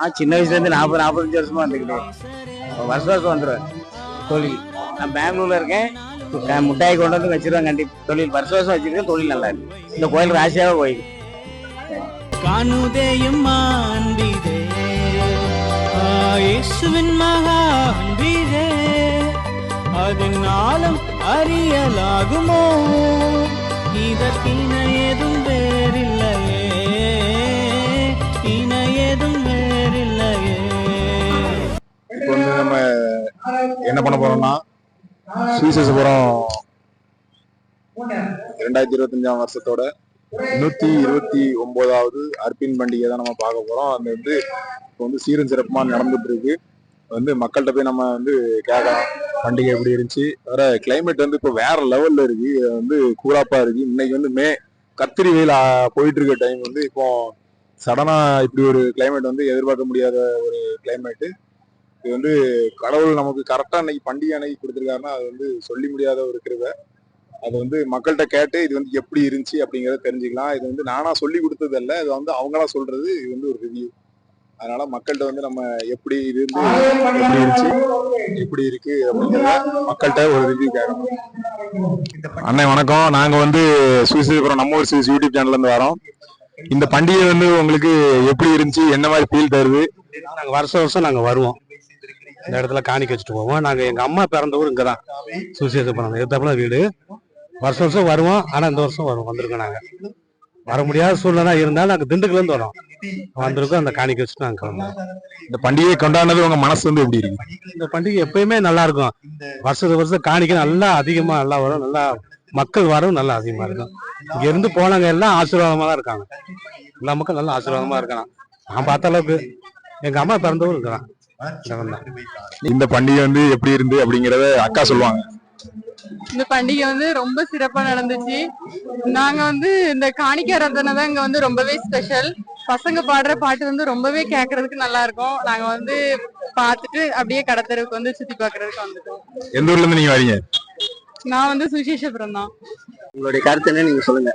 நான் சின்ன வயசுல இருந்து நாற்பது நாற்பத்தஞ்சு வருஷமா வந்துக்கிட்டேன் வருஷம் வருஷம் வந்துடுவேன் தொழில். நான் பெங்களூர்ல இருக்கேன். க- கொண்டு வந்து வச்சிருவேன் கண்டி தொழில். வருஷம் வருஷம் வச்சிருக்கேன் தொழில் நல்லா இருக்கு. இந்த கோயில் ராசியாக கோயில் காணுதேயும் மாண்பிதே இயேசுவின் மகா அதன் அதனாலும் அறியலாகுமோ? என்ன பண்ண போறோம்னா சுவிசேஷபுரம் இரண்டாயிரத்தி இருபத்தஞ்சாம் வருஷத்தோட நூத்தி இருபத்தி ஒன்பதாவது அர்ப்பின் பண்டிகை தான் நம்ம பார்க்க போறோம். அது வந்து இப்போ வந்து சீரும் சிறப்புமா நடந்துட்டு இருக்கு வந்து மக்கள்கிட்ட போய் நம்ம வந்து கேட்கலாம் பண்டிகை எப்படி இருந்துச்சு? வேற கிளைமேட் வந்து இப்போ வேற லெவல்ல இருக்கு. வந்து கூலாப்பா இருக்கு. இன்னைக்கு வந்து மே கத்திரி வெயில் போயிட்டு இருக்க டைம் வந்து இப்போ சடனா இப்படி ஒரு கிளைமேட் வந்து எதிர்பார்க்க முடியாத ஒரு கிளைமேட்டு இது வந்து கடவுள் நமக்கு கரெக்டா அன்னைக்கு பண்டிகை அன்னைக்கு கொடுத்துருக்காருன்னா அது வந்து சொல்லி முடியாத ஒரு கிருவை அது வந்து மக்கள்கிட்ட கேட்டு இது வந்து எப்படி இருந்துச்சு அப்படிங்கறத தெரிஞ்சுக்கலாம். இது வந்து நானா சொல்லி கொடுத்தது அல்ல இது வந்து அவங்களா சொல்றது இது வந்து ஒரு ரிவ்யூ அதனால மக்கள்கிட்ட வந்து நம்ம எப்படி இருந்து எப்படி இருந்துச்சு எப்படி இருக்கு அப்படிங்கிறத மக்கள்கிட்ட ஒரு ரிவ்யூ கேட்கணும். அண்ணன் வணக்கம். நாங்க வந்து சுவிசிபுரம் நம்ம ஒரு சுவிஸ் யூடியூப் சேனல்ல இருந்து வரோம். இந்த பண்டிகை வந்து உங்களுக்கு எப்படி இருந்துச்சு? என்ன மாதிரி ஃபீல் தருது? நாங்க வருஷம் வருஷம் நாங்க வருவோம். இந்த இடத்துல காணிக்க வச்சுட்டு போவோம். நாங்க எங்க அம்மா பிறந்த ஊர் இங்கதான். சுசேசபுரம் எத்தப்பல வீடு. வருஷம் வருஷம் வருவோம். ஆனா இந்த வருஷம் வரும் வந்திருக்கோம் நாங்க. வர முடியாத சூழ்நிலை இருந்தாலும் நாங்க திண்டுக்கல்ல இருந்து வரோம். வந்திருக்கோம். அந்த காணிக்க வச்சுட்டு நாங்க கிளம்புவோம் இந்த பண்டிகையை கொண்டாடுனது உங்க மனசு வந்து எப்படி இருக்கு? இந்த பண்டிகை எப்பயுமே நல்லா இருக்கும். வருஷத்துக்கு வருஷம் காணிக்க நல்லா அதிகமா நல்லா வரும். நல்லா மக்கள் வரும் நல்லா அதிகமா இருக்கும். இங்க இருந்து போனவங்க எல்லாம் ஆசீர்வாதமா தான் இருக்காங்க. எல்லா மக்கள் நல்லா ஆசீர்வாதமா இருக்காங்க நான் பார்த்த அளவுக்கு எங்க அம்மா பிறந்த ஊர் இருக்கிறான் இந்த பண்டிகை வந்து எப்படி இருந்து அப்படிங்கறத அக்கா சொல்லுவாங்க. இந்த பண்டிகை வந்து ரொம்ப சிறப்பா நடந்துச்சு. நாங்க வந்து இந்த காணிக்கை ரத்தனை தான் இங்க வந்து ரொம்பவே ஸ்பெஷல் பசங்க பாடுற பாட்டு வந்து ரொம்பவே கேட்கறதுக்கு நல்லா இருக்கும். நாங்க வந்து பார்த்துட்டு அப்படியே கடத்தருக்கு வந்து சுத்தி பார்க்கறதுக்கு வந்துட்டோம். எந்த ஊர்ல இருந்து நீங்க வரீங்க? நான் வந்து சுசேஷபுரம் தான். உங்களுடைய கருத்து என்ன நீங்க சொல்லுங்க.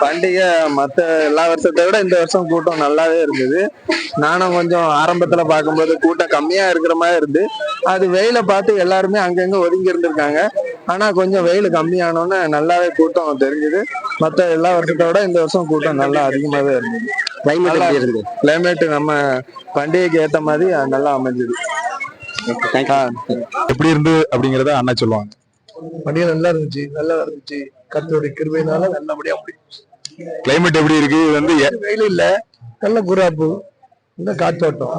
பண்டிகை மத்த எல்லா வருஷத்தை விட இந்த வருஷம் கூட்டம் நல்லாவே இருந்தது. நானும் கொஞ்சம் ஆரம்பத்துல பார்க்கும்போது கூட்டம் கம்மியா இருக்கிற மாதிரி இருந்து அது வெயில பார்த்து எல்லாருமே அங்கங்க ஒதுங்கி இருந்திருக்காங்க. ஆனா கொஞ்சம் வெயில் கம்மியானோன்னு நல்லாவே கூட்டம் தெரிஞ்சுது. மத்த எல்லா வருஷத்தை விட இந்த வருஷம் கூட்டம் நல்லா அதிகமாவே இருந்தது. கிளைமேட் இருக்கு? கிளைமேட் நம்ம பண்டிகைக்கு ஏத்த மாதிரி நல்லா அமைஞ்சது. ஆ, எப்படி இருந்து அப்படிங்கறத அண்ணா சொல்லுவாங்க. பண்டிகை நல்லா இருந்துச்சு நல்லா இருந்துச்சு. கத்தோடைய கிருபையினால நல்லபடியா முடியும் கிளைமேட் எப்படி இருக்கு? இது வந்து வெயில் இல்ல. நல்ல குராப்பு. இந்த காத்தோட்டம்.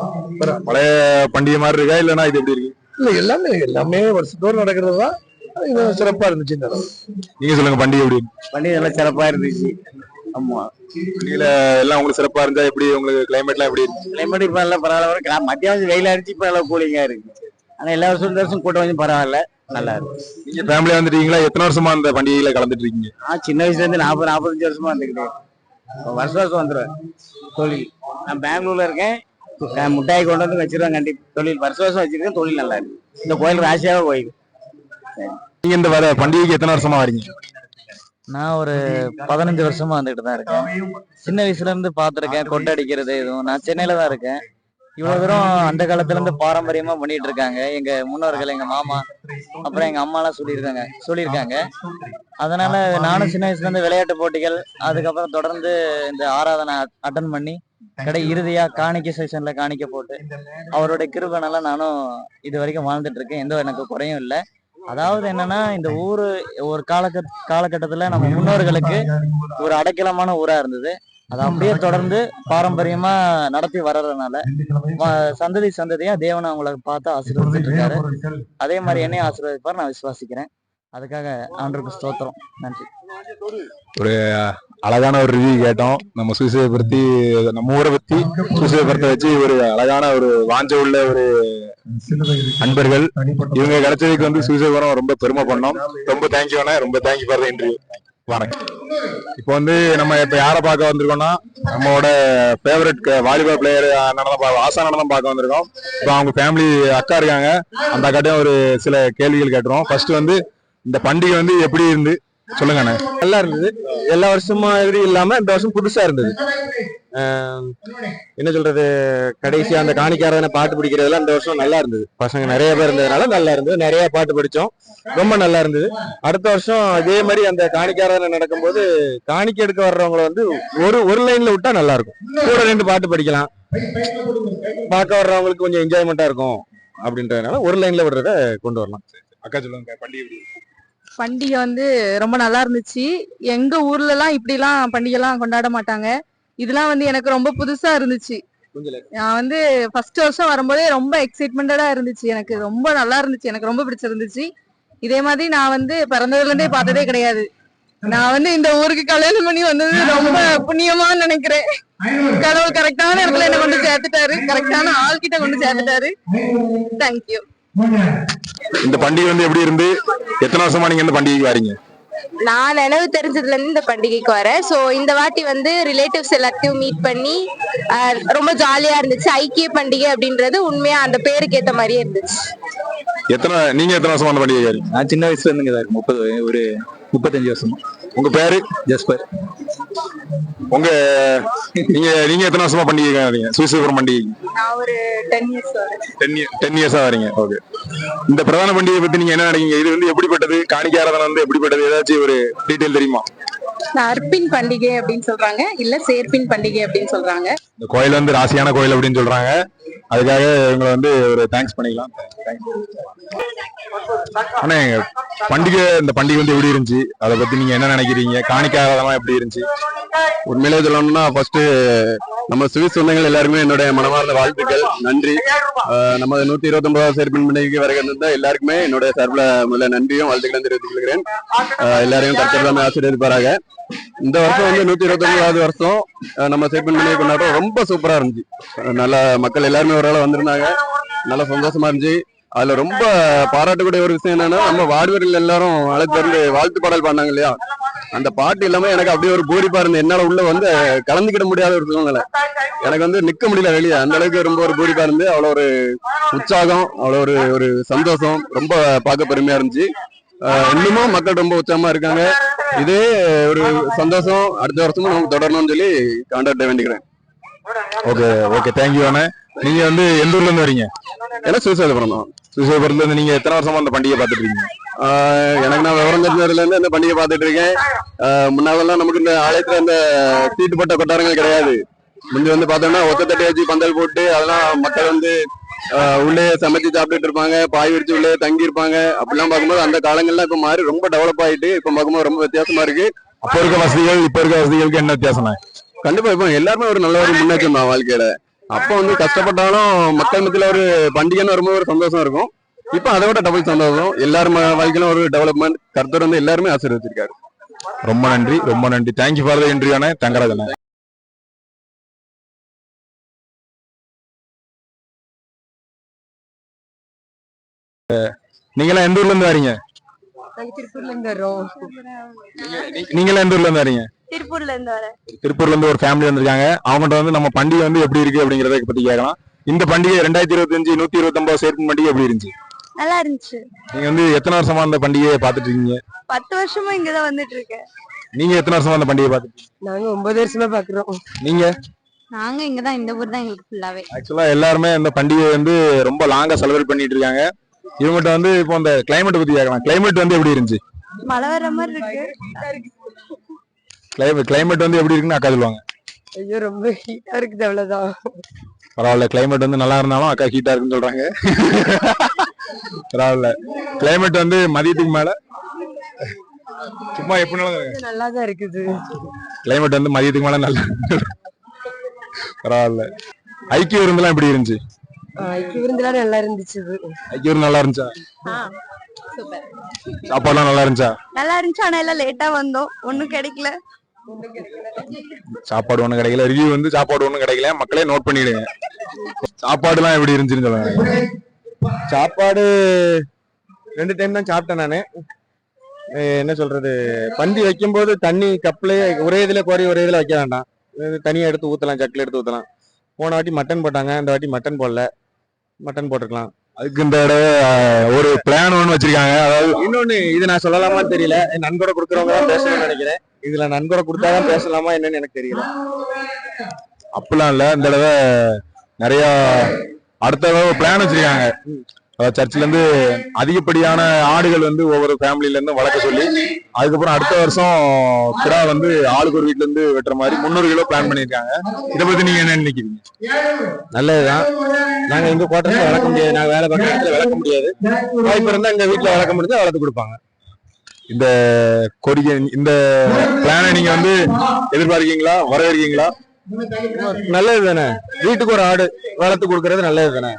பழைய பண்டிகை மாதிரி இருக்கா? இல்லைன்னா இது எப்படி இருக்கு? இல்ல எல்லாமே எல்லாமே வருஷத்தோறும் நடக்கிறது தான் இது சிறப்பா இருந்துச்சு இந்த. நீங்க சொல்லுங்க பண்டிகை எப்படி? பண்டிகை நல்லா சிறப்பா இருந்துச்சு. ஆமா. பண்டிகையில எல்லாம் உங்களுக்கு சிறப்பா இருந்தா எப்படி? உங்களுக்கு கிளைமேட்லாம் எப்படி இருக்கு? கிளைமேட் இப்ப நல்லா பரவாயில்ல. மத்தியானம் வெயில் அடிச்சு இப்ப நல்லா கூலிங்கா இருக்கு. ஆனா எல்லா வருஷம் இந்த வருஷம் கூட்டம் கொஞ்சம் பரவாயில்ல. நல்லா இருக்கு. நீங்க ஃபேமிலியா வந்துட்டீங்களா? எத்தனை வருஷமா அந்த பண்டிகையில கலந்துட்டு இருக்கீங்க நான் சின்ன வயசுல இருந்து நாற்பது நாற்பத்தஞ்சு வருஷமா வந்துக்கிட்டேன் வருஷம் வருஷம் வந்துடுவேன் தொழில். நான் பெங்களூர்ல இருக்கேன். மிட்டாய் கொண்டு வந்து வச்சிருவேன் கண்டி தொழில். வருஷம் வருஷம் வச்சிருக்கேன். தொழில் நல்லா இருக்கு. இந்த கோயில் ராசியாக கோயில் நீங்க இந்த வர பண்டிகைக்கு எத்தனை வருஷமா வரீங்க? நான் ஒரு பதினஞ்சு வருஷமா வந்துட்டு தான் இருக்கேன். சின்ன வயசுல இருந்து பார்த்திருக்கேன். கொட்டடிக்கிறது எதுவும். நான் சென்னையில தான் இருக்கேன். இவ்வளவு தூரம் அந்த காலத்துல இருந்து பாரம்பரியமா பண்ணிட்டு இருக்காங்க. எங்க முன்னோர்கள் எங்க மாமா அப்புறம் எங்க அம்மா எல்லாம் சொல்லியிருக்காங்க. சொல்லியிருக்காங்க. அதனால நானும் சின்ன வயசுல இருந்து விளையாட்டு போட்டிகள் அதுக்கப்புறம் தொடர்ந்து இந்த ஆராதனை அட்டன் பண்ணி கடை இறுதியா காணிக்க செஷன்ல காணிக்க போட்டு அவருடைய கிருபனால நானும் இது வரைக்கும் வாழ்ந்துட்டு இருக்கேன். எந்த எனக்கு குறையும் இல்லை. அதாவது என்னன்னா இந்த ஊரு ஒரு காலக காலகட்டத்துல நம்ம முன்னோர்களுக்கு ஒரு அடைக்கலமான ஊரா இருந்தது. அது அப்படியே தொடர்ந்து பாரம்பரியமா நடத்தி வர்றதுனால சந்ததி சந்ததியா தேவன் அவங்கள பார்த்து ஆசீர்வதிச்சிட்டு இருக்காரு அதே மாதிரி என்னையும் ஆசீர்வதிப்பார் நான் விசுவாசிக்கிறேன். அதுக்காக ஆண்டருக்கு ஸ்தோத்திரம். நன்றி. அழகான ஒரு ரிவ்யூ கேட்டோம். நம்ம சுவிசேஷ பத்தி நம்ம ஊரை பத்தி சுவிசேஷபுரத்தை வச்சு ஒரு அழகான ஒரு வாஞ்ச உள்ள ஒரு அன்பர்கள். இவங்க கிடைச்சதுக்கு வந்து சுவிசேஷபுரம் ரொம்ப பெருமை பண்ணோம். ரொம்ப தேங்க்யூ ரொம்ப தேங்க்யூ ஃபார் இன்டர்வியூ வணக்கம் இப்போ வந்து நம்ம இப்ப யாரை பார்க்க வந்திருக்கோம்னா நம்மளோட ஃபேவரட் வாலிபால் பிளேயர் அண்ணன் ஆசா அண்ணன் பார்க்க வந்திருக்கோம். இப்போ அவங்க ஃபேமிலி அக்கா இருக்காங்க. அந்த அக்காட்டையும் ஒரு சில கேள்விகள் கேட்டுருவோம். ஃபர்ஸ்ட் வந்து இந்த பண்டிகை வந்து எப்படி இருந்து சொல்லுங்க அண்ணே. நல்லா இருந்தது. எல்லா வருஷமும் மாதிரி இல்லாம இந்த வருஷம் புதுசா இருந்தது. என்ன சொல்றது கடைசியா அந்த காணிக்காரன பாட்டு பிடிக்கிறதுல இந்த வருஷம் நல்லா இருந்தது. பசங்க நிறைய பேர் இருந்ததுனால நல்லா இருந்தது. நிறைய பாட்டு படிச்சோம். ரொம்ப நல்லா இருந்தது. அடுத்த வருஷம் அதே மாதிரி அந்த காணிக்காரன நடக்கும்போது காணிக்கை எடுக்க வர்றவங்கள வந்து ஒரு ஒரு லைன்ல விட்டா நல்லா இருக்கும். கூட ரெண்டு பாட்டு படிக்கலாம். பார்க்க வர்றவங்களுக்கு கொஞ்சம் என்ஜாய்மெண்டா இருக்கும். அப்படின்றதுனால ஒரு லைன்ல விடுறத கொண்டு வரலாம். அக்கா சொல்லுங்க பண்டிகை? பண்டிகை வந்து ரொம்ப நல்லா இருந்துச்சு. எங்க ஊர்ல எல்லாம் இப்படி எல்லாம் பண்டிகை எல்லாம் கொண்டாட மாட்டாங்க. இதெல்லாம் வந்து எனக்கு ரொம்ப புதுசா இருந்துச்சு. நான் வந்து ஃபர்ஸ்ட் வருஷம் வரும்போதே ரொம்ப எக்ஸைட்மெண்டடா இருந்துச்சு. எனக்கு ரொம்ப நல்லா இருந்துச்சு. எனக்கு ரொம்ப பிடிச்சிருந்துச்சு. இதே மாதிரி நான் வந்து பிறந்ததுல இருந்தே பார்த்ததே கிடையாது. நான் வந்து இந்த ஊருக்கு கல்யாணம் பண்ணி வந்தது ரொம்ப புண்ணியமா நினைக்கிறேன். கடவுள் கரெக்டான இடத்துல என்ன கொண்டு சேர்த்துட்டாரு. கரெக்டான ஆள்கிட்ட கொண்டு சேர்த்துட்டாரு. தேங்க்யூ இந்த பண்டிகை வந்து எப்படி இருந்து? எத்தனை வருஷமா நீங்க இந்த பண்டிகைக்கு வரீங்க? நான் நினைவு தெரிஞ்சதுல இருந்து இந்த பண்டிகைக்கு வரேன். சோ இந்த வாட்டி வந்து ரிலேட்டிவ்ஸ் எல்லாத்தையும் மீட் பண்ணி ரொம்ப ஜாலியா இருந்துச்சு. ஐக்கிய பண்டிகை அப்படின்றது உண்மையா அந்த பேருக்கு ஏத்த மாதிரியே இருந்துச்சு. எத்தனை நீங்க எத்தனை வருஷமா அந்த பண்டிகை வரீங்க? நான் சின்ன வயசுல இருந்துங்க முப்பது ஒரு முப்பத்தஞ்சு வருஷமா. உங்க பேரு? ஜஸ்பர். உங்க நீங்க நீங்க எத்தனை வருஷமா பண்டிகை வரீங்க? சுவிசேபுரம் பண்டிகை டென் இயர்ஸ் வரீங்க. ஓகே இந்த பிரதான பண்டிகை பத்தி நீங்க என்ன நினைக்கிறீங்க? இது வந்து எப்படிப்பட்டது? காணிக்காரதனம் வந்து எப்படிப்பட்டது? ஏதாச்சும் ஒரு டீடைல் தெரியுமா? அர்ப்பின் பண்டிகை அப்படின்னு சொல்றாங்க. இல்ல சேர்ப்பின் பண்டிகை அப்படின்னு சொல்றாங்க. இந்த கோயில் வந்து ராசியான கோயில் அப்படின்னு சொல்றாங்க. அதுக்காக இவங்களை வந்து ஒரு தேங்க்ஸ் பண்ணிக்கலாம். அண்ணா எங்க பண்டிகை இந்த பண்டிகை வந்து எப்படி இருந்துச்சு? அதை பத்தி நீங்க என்ன நினைக்கிறீங்க? காணிக்காரதெல்லாம் எப்படி இருந்துச்சு? உண்மையிலே சொல்லணும்னா ஃபர்ஸ்ட் நம்ம சுவிஸ் சொந்தங்கள் எல்லாருமே என்னுடைய மனமார்ந்த வாழ்த்துக்கள். நன்றி. ஆஹ் நம்ம நூத்தி இருபத்தி ஒன்பதாவது சேர்ப்பின் பண்டிகைக்கு வருகின்ற எல்லாருக்குமே என்னுடைய சார்பில் முதல்ல நன்றியும் வாழ்த்துக்களும் தெரிவித்துக் கொள்கிறேன். எல்லாரையும் கருத்து ஆசீர்வதிப்பாராக. இந்த வருஷம் வந்து நூத்தி இருபத்தி ஒன்பதாவது வருஷம் நம்ம சேர்ப்பின் பண்டிகை கொண்டாடுறோம். ரொம்ப சூப்பரா இருந்துச்சு. நல்ல மக்கள் எல்லாருமே ஒரு வந்திருந்தாங்க. நல்ல சந்தோஷமா இருந்துச்சு. அதுல ரொம்ப பாராட்டக்கூடிய ஒரு விஷயம் என்னன்னா நம்ம வார்டுவர்கள் எல்லாரும் அழைத்து வந்து வாழ்த்து பாடல் பாடினாங்க இல்லையா? அந்த பாட்டு இல்லாம எனக்கு அப்படியே ஒரு பூரிப்பா இருந்து என்னால உள்ள வந்து கலந்துக்கிட முடியாத ஒரு சூழ்நிலை. எனக்கு வந்து நிக்க முடியல வெளியே. அந்த அளவுக்கு ரொம்ப ஒரு பூரிப்பா இருந்து அவ்வளவு ஒரு உற்சாகம் அவ்வளவு ஒரு ஒரு சந்தோஷம். ரொம்ப பார்க்க பெருமையா இருந்துச்சு. ஆஹ் இன்னமும் மக்கள் ரொம்ப உற்சாகமா இருக்காங்க. இதே ஒரு சந்தோஷம். அடுத்த வருஷமும் நமக்கு தொடரணும்னு சொல்லி காண்டாக்ட வேண்டிக்கிறேன். ஓகே ஓகே தேங்க்யூ அண்ணே. நீங்க வந்து எந்த ஊர்ல இருந்து வரீங்க? ஏன்னா சுவிசேதபுரம் தான் சுசேபுரத்துல இருந்து நீங்க எத்தனை வருஷமா அந்த பண்டிகை பார்த்துட்டு இருக்கீங்க? எனக்கு நான் விவரம் தெரிஞ்சதுல இருந்து இந்த பண்டிகை பார்த்துட்டு இருக்கேன். ஆஹ் முன்னாவெல்லாம் நமக்கு இந்த ஆலயத்துல இந்த தீட்டுப்பட்ட கொட்டாரங்கள் கிடையாது. முந்தி வந்து பார்த்தோம்னா ஒத்த தட்டி வச்சு பந்தல் போட்டு அதெல்லாம் மக்கள் வந்து உள்ளே சமைச்சு சாப்பிட்டுட்டு இருப்பாங்க. பாய் விரிச்சு உள்ளே தங்கி இருப்பாங்க. அப்படிலாம் பார்க்கும்போது அந்த காலங்கள்லாம் இப்ப மாறி ரொம்ப டெவலப் ஆயிட்டு இப்ப பார்க்கும்போது ரொம்ப வித்தியாசமா இருக்கு. அப்ப இருக்க வசதிகள் இப்ப இருக்க வசதிகளுக்கு என்ன வித்தியாசம்? கண்டிப்பா இப்போ எல்லாருமே ஒரு நல்ல ஒரு முன்னேற்றம் தான் வாழ்க்கையில. அப்போ வந்து கஷ்டப்பட்டாலும் மக்கள் மத்தியில் ஒரு பண்டிகைன்னு வரும்போது ஒரு சந்தோஷம் இருக்கும். இப்போ அதை விட டபுள் சந்தோஷம். எல்லாரும் வாழ்க்கையில ஒரு டெவலப்மெண்ட் கருத்தர் வந்து எல்லாருமே ஆசீர்வதிச்சிருக்காரு. ரொம்ப நன்றி ரொம்ப நன்றி. தேங்க்யூ ஃபார் த இன்டர்வியூ அண்ணே தங்கராஜ் நீங்களாம் எந்த ஊர்ல இருந்து வரீங்க? திருப்பூர்ல இருந்து வரோம் நீங்களாம் எந்த ஊர்ல இருந்து வரீங்க? திருப்பூர்ல இருந்து வரேன். திருப்பூர்ல இருந்து ஒரு ஃபேமிலி வந்திருக்காங்க. அவங்ககிட்ட வந்து நம்ம பண்டிகை வந்து எப்படி இருக்கு அப்படிங்கறத பத்தி கேட்கலாம். இந்த பண்டிகை ரெண்டாயிரத்தி இருபத்தஞ்சு நூத்தி இருபத்தி ஒன்பது சேர்ப்பு பண்டிகை எப்படி இருந்துச்சு? நல்லா இருந்துச்சு. நீங்க வந்து எத்தனை வருஷமா அந்த பண்டிகையை பார்த்துட்டு இருக்கீங்க? பத்து வருஷமா இங்கதான் வந்துட்டு இருக்கேன். நீங்க எத்தனை வருஷமா அந்த இருக்கீங்க? நாங்க ஒன்பது வருஷமா பாக்குறோம் நீங்க? நாங்க இங்கதான் இந்த ஊர் தான் எங்களுக்கு ஃபுல்லாவே ஆக்சுவலா எல்லாருமே இந்த பண்டிகை வந்து ரொம்ப லாங்கா செலிப்ரேட் பண்ணிட்டு இருக்காங்க. இவங்ககிட்ட வந்து இப்போ இந்த கிளைமேட் பத்தி கேட்கலாம் கிளைமேட் வந்து எப்படி இருந்துச்சு? மழை வர்ற மாதிரி இருக்கு. கிளைமேட் கிளைமேட் வந்து எப்படி இருக்குன்னு அக்கா சொல்லுவாங்க. ஐயோ ரொம்ப ஹீட்டா இருக்குது அவ்வளவுதான். பரவாயில்ல கிளைமேட் வந்து நல்லா இருந்தாலும் அக்கா ஹீட்டா இருக்குன்னு சொல்றாங்க. பரவாயில்ல. கிளைமேட் வந்து மதியத்துக்கு மேல. சும்மா எப்படினாலும் நல்லா தான் இருக்குது. கிளைமேட் வந்து மதியத்துக்கு மேல நல்லா பரவாயில்ல. ஐக்கிய விருந்துலாம் எப்படி இருந்துச்சு? விருந்துலாம் நல்லா இருந்துச்சு விருந்து நல்லா இருந்துச்சா? சூப்பர். சாப்பாடுலாம் நல்லா இருந்துச்சா? நல்லா இருந்துச்சு ஆனா எல்லாம் லேட்டா வந்தோம். ஒண்ணும் கிடைக்கல. சாப்பாடு ஒண்ணும் கிடைக்கல. ரிவ்யூ வந்து சாப்பாடு ஒண்ணும் கிடைக்கல. மக்களே நோட் பண்ணிடுங்க. சாப்பாடுலாம் எப்படி இருந்துச்சுன்னு சொல்லுங்க. சாப்பாடு ரெண்டு டைம் தான் சாப்பிட்டேன் நானு. என்ன சொல்றது? பந்தி வைக்கும்போது தண்ணி கப்லயே ஒரே இதுல கோரி ஒரே இதுல வைக்க வேண்டாம். இது தனியா எடுத்து ஊத்தலாம் ஜக்கில் எடுத்து ஊத்தலாம். போன வாட்டி மட்டன் போட்டாங்க. இந்த வாட்டி மட்டன் போடல. மட்டன் போட்டுக்கலாம். அதுக்கு இந்த தடவை ஒரு பிளான் ஒன்று வச்சிருக்காங்க. அதாவது இன்னொன்னு இது நான் சொல்லலாமான்னு தெரியல. நன்கொடை கொடுக்குறவங்க தான் பேசணும்னு நினைக்கிறேன். இதுல நன்கொடை கொடுத்தாதான் பேசலாமா என்னன்னு எனக்கு தெரியல. அப்படிலாம் இல்ல. இந்த தடவை நிறைய அடுத்த தடவை பிளான் வச்சிருக்காங்க. அதாவது சர்ச்சில் இருந்து அதிகப்படியான ஆடுகள் வந்து ஒவ்வொரு ஃபேமிலில இருந்து வளர்க்க சொல்லி அதுக்கப்புறம் அடுத்த வருஷம் கிடா வந்து ஆளுக்கு ஒரு வீட்ல இருந்து வெட்டுற மாதிரி முந்நூறு கிலோ பிளான் பண்ணிருக்காங்க இதை பத்தி நீங்க என்ன நினைக்கிறீங்க? நல்லதுதான். நாங்க எங்க குவார்டர்ஸ்ல வளர்க்க முடியாது. நாங்க வேலை பார்க்குற இடத்துல வளர்க்க முடியாது. வாய்ப்பு இருந்தா எங்க வீட்டுல வளர்க்க முடிஞ்சா வளர்த்து கொடுப்பாங்க. இந்த கோரிக்கை இந்த பிளானை நீங்க வந்து எதிர்பார்க்கீங்களா? வரவேற்கீங்களா? நல்லது தானே வீட்டுக்கு ஒரு ஆடு வளர்த்து கொடுக்கறது நல்லது தானே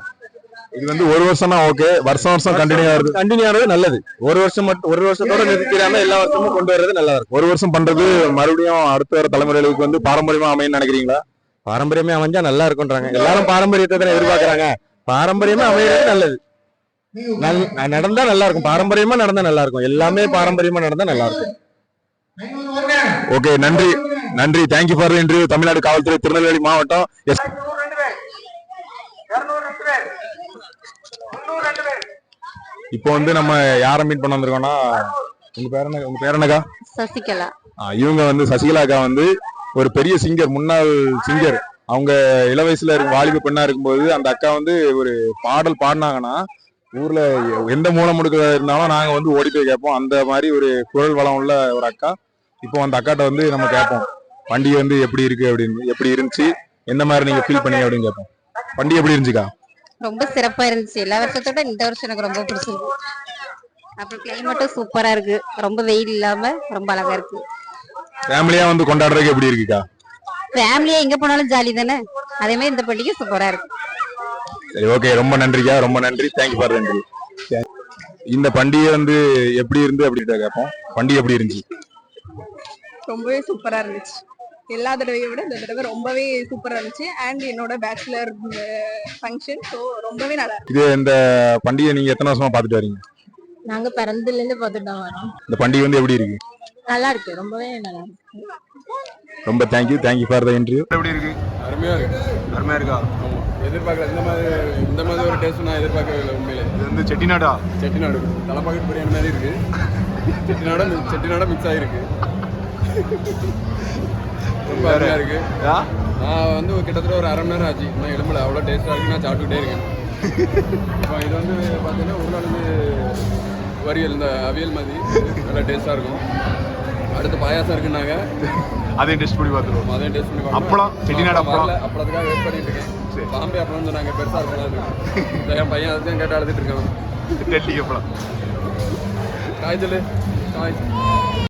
இது வந்து ஒரு வருஷம் தான் ஓகே வருஷம் வருஷம் கண்டினியூ ஆகுது கண்டினியூ ஆனது நல்லது. ஒரு வருஷம் மட்டும் ஒரு வருஷத்தோட நிறுத்திடாம எல்லா வருஷமும் கொண்டு வர்றது நல்லா இருக்கும்? ஒரு வருஷம் பண்றது மறுபடியும் அடுத்த வர தலைமுறைகளுக்கு வந்து பாரம்பரியமா அமையும்னு நினைக்கிறீங்களா? பாரம்பரியமே அமைஞ்சா நல்லா இருக்கும்ன்றாங்க. எல்லாரும் பாரம்பரியத்தை தானே எதிர்பார்க்கறாங்க. பாரம்பரியமா அமையறது நல்லது. நல் நடந்தா நல்லா இருக்கும். பாரம்பரியமா நடந்தா நல்லா இருக்கும். எல்லாமே பாரம்பரியமா நடந்தா நல்லா இருக்கும். ஓகே நன்றி. நன்றி. தேங்க்யூ ஃபார் இன்டர்வியூ தமிழ்நாடு காவல்துறை திருநெல்வேலி மாவட்டம் எஸ் இப்போ வந்து நம்ம யாரை மீட் பண்ண வந்திருக்கோம்னா உங்க பேர் என்ன உங்க பேர் என்னக்கா? சசிகலா. இவங்க வந்து சசிகலா அக்கா வந்து ஒரு பெரிய சிங்கர் முன்னாள் சிங்கர் அவங்க இள வயசுல இருக்க வாலிப பெண்ணா இருக்கும்போது அந்த அக்கா வந்து ஒரு பாடல் பாடினாங்கன்னா ஊர்ல எந்த மூலம் முடுக்க இருந்தாலும் நாங்க வந்து ஓடி போய் கேட்போம். அந்த மாதிரி ஒரு குரல் வளம் உள்ள ஒரு அக்கா. இப்போ அந்த அக்காட்ட வந்து நம்ம கேட்போம். பண்டிகை வந்து எப்படி இருக்கு அப்படின்னு எப்படி இருந்துச்சு? எந்த மாதிரி நீங்க ஃபீல் பண்ணீங்க அப்படின்னு கேட்போம். பண்டிகை எப்படி இருந்துச்சுக்கா? ரொம்ப சிறப்பா இருந்துச்சு. எல்லா வருஷத்தோட இந்த வருஷம் எனக்கு ரொம்ப பிடிச்சிருக்கு. அப்புறம் கிளைமேட்டும் சூப்பரா இருக்கு. ரொம்ப வெயில் இல்லாம ரொம்ப அழகா இருக்கு. ஃபேமிலியா வந்து கொண்டாடுறதுக்கு எப்படி இருக்குக்கா? ஃபேமிலியா எங்க போனாலும் ஜாலி தானே? அதே மாதிரி இந்த பண்டிகை சூப்பரா இருக்கு. சரி ஓகே ரொம்ப நன்றிக்கா. ரொம்ப நன்றி. தேங்க்யூ ஃபார் நன்றி. இந்த பண்டிகை வந்து எப்படி இருந்து அப்படின்ட்டு கேட்போம் பண்டிகை எப்படி இருந்துச்சு? ரொம்பவே சூப்பரா இருந்துச்சு. எல்லா தடவையை விட இந்த தடவை ரொம்பவே சூப்பரா இருந்துச்சு. அண்ட் என்னோட பேச்சுலர் ஃபங்க்ஷன் ஸோ ரொம்பவே நல்லா இது இந்த பண்டிகை நீங்க எத்தனை வருஷமா பார்த்துட்டு வரீங்க? நாங்க பிறந்ததுல இருந்து பார்த்துட்டு தான் வரோம். இந்த பண்டிகை வந்து எப்படி இருக்கு? நல்லா இருக்கு. ரொம்பவே நல்லா இருக்கு. ரொம்ப thank you thank you for the interview எப்படி இருக்கு? அருமையா இருக்கு. அருமையா இருக்கா? எதிர்பார்க்கல. இந்த மாதிரி இந்த மாதிரி ஒரு டேஸ்ட் நான் எதிர்பார்க்கவே இல்லை உண்மையிலே. இது வந்து செட்டிநாடா? செட்டிநாடு. தலைப்பாக்கெட் பிரியாணி மாதிரி இருக்கு. செட்டிநாடு செட்டிநாடு மிக்ஸ் ஆகிருக்கு ரொம்ப அருமையா இருக்கு. நான் வந்து கிட்டத்தட்ட ஒரு அரை மணி நேரம் ஆச்சு. நான் எலும்புல அவ்வளோ டேஸ்ட்டாக இருக்கு. நான் சாப்பிட்டுக்கிட்டே இருக்கேன். இப்போ இது வந்து பார்த்தீங்கன்னா உருளைந்து வரியல் இந்த அவியல் மாதிரி. நல்லா டேஸ்ட்டாக இருக்கும். அடுத்து பாயாசம் இருக்குன்னாங்க. அதையும் டெஸ்ட் பண்ணி பார்த்துருவோம். அதையும் டேஸ்ட் பண்ணி அப்பளம், செட்டிநாடு அப்பளம். அப்பளத்துக்காக வெயிட் பண்ணிட்டு இருக்கேன். பாம்பே அப்பளம் சொன்னாங்க. பெருசாக இருக்கலாம் என் பையன் அதுதான் கேட்டு அழுதுட்டு இருக்கான். டெல்லி அப்பளம். காய்ச்சல் காய்.